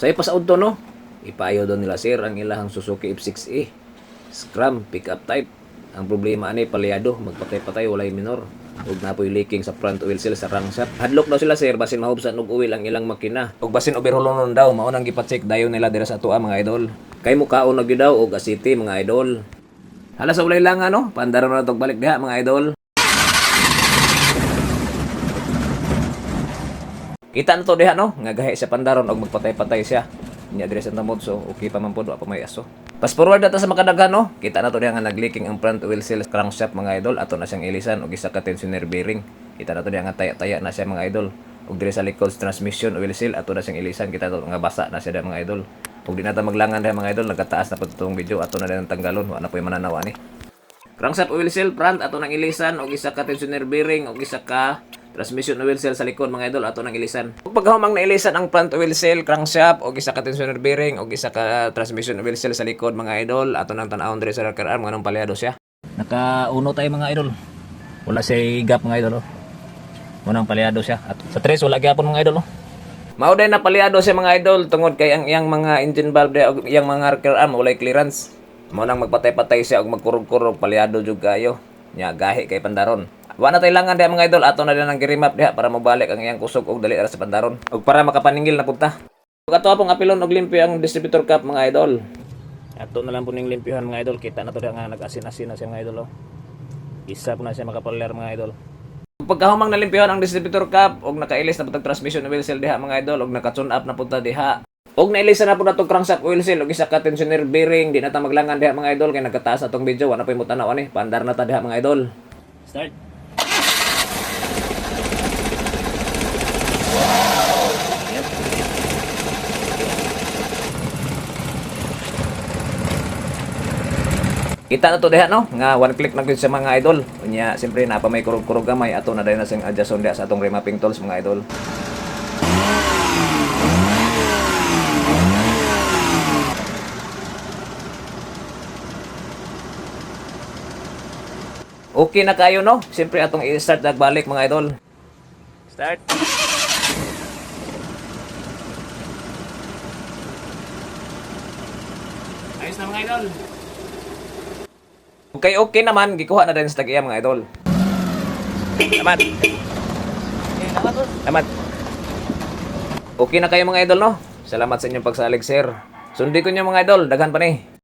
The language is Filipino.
Sa ipasaod to no, ipayo daw nila sir ang ilahang Suzuki F6E. Scrum, pickup type. Ang problema ani palyado, magpatay-patay walay minor. Ug napoy leaking sa front oil seal sa crankshaft. Hadlok daw sila sir basin mahubsan og oil ang ilang makina. Ug basin overhaul nun daw mao nang gipa-check dayon nila dira sa atoa mga idol. Kay mukaon na gyud daw og asiti mga idol. Hala sa ulay lang ano, pandaron na tog balik diha mga idol. Kita na to diha no, nga gahi sa pandaron og magpatay-patay siya. Nya dire sa tamod so okay pa man pod wa pa may aso. Pas forward data sa makadaghan no, kita na to diha nga nagleaking ang front wheel seal crankshaft mga idol ato na siyang ilisan og isa ka tensioner bearing. Kita na to diha nga taya-taya na siya mga idol. Og dire sa likod transmission oil seal ato na siyang ilisan kita to nga basa na siya diha mga idol. Ug di na ta maglangan diha mga idol nagataas na pud tong video ato na din tanggalon wa na po'y mananawa ni. Crankshaft oil seal front ato nang ilisan og isa ka tensioner bearing og isa ka transmission oil seal sa likod mga idol ato nang ilisan. Ug paghumang na ilisan ang front oil seal, crankshaft og isa ka tensioner bearing og isa ka transmission oil seal sa likod mga idol ato nang tan-awon diri sa rocker arm nganong palyado siya. Nakauno tayo mga idol. Wala siya gap mga idol. Oh. Munang palyado siya. At sa tres wala gyapon mga idol. Oh. Mao day na palyado siya mga idol tungod kay ang iyang mga engine valve day og iyang mga rocker arm walay clearance. Mao nang magpatay-patay siya og magkurog-kurog palyado jud kayo. Nya gahi kay pandaron. Wa na tay langan diha mga idol ato na din ang girimap diha para mabalik ang iyang kusog og dali sa pandaron og para makapaningil na punta. Ug ato pong apilon og limpyo ang distributor cap mga idol. Ato na lang po ning limpyuhan mga idol kita na to diha nga nag-asin-asin na siya mga idol oh. Isa po na siya makapaler mga idol. Pagkahumang nalimpyuhan ang distributor cap og nakailis na putag transmission oil seal diha mga idol og naka-tune up na punta diha. Og nailisa na po na to crankshaft oil seal og isa ka tensioner bearing di na ta maglangan diha mga idol kay nagkataas na tong video wala pa mo tanaw ani pandar na ta diha mga idol. Start. Kita na to diha no nga one click na sa mga idol. Unya siyempre na pa may kurog-kurog gamay ato na din na sing adjuston diha sa atong remapping tools mga idol. Okay na kayo no? Siyempre atong i-start nagbalik mga idol. Start. Ayos na mga idol. Okay, okay naman. Gikuha na din sa tag-iya mga idol. Naman. Naman. Okay na kayo mga idol, no? Salamat sa inyong pagsalig, sir. Sundi ko niyo mga idol. Daghan pa ni.